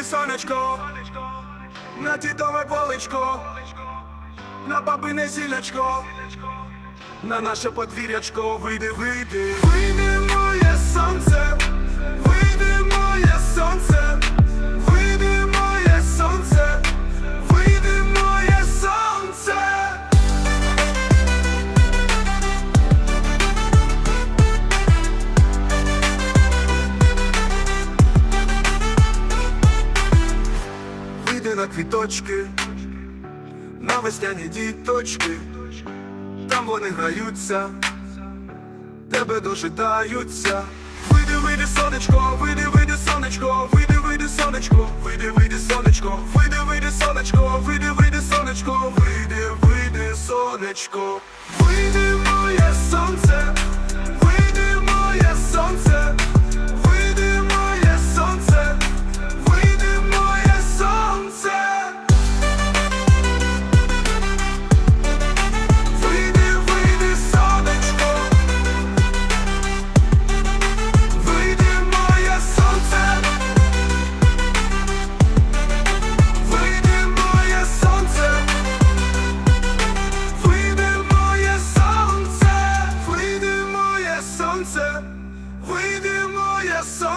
вийди сонечко, на тітове поличко, на бабине зілячко, на наше подвір'ячко, вийди, вийди, вийди моє сонце, Вийди на квіточки, на весняні діточки, там вони граються, тебе дожидаються. Вийди, вийди, сонечко, вийди, вийди, сонечко, вийди, вийди, сонечко, вийди, вийди, сонечко, вийди, вийди, сонечко, вийди, вийди, сонечко, вийди, вийди, сонечко, вийди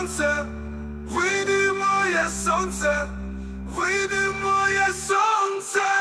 сонце, вийди моє сонце, вийди моє сонце.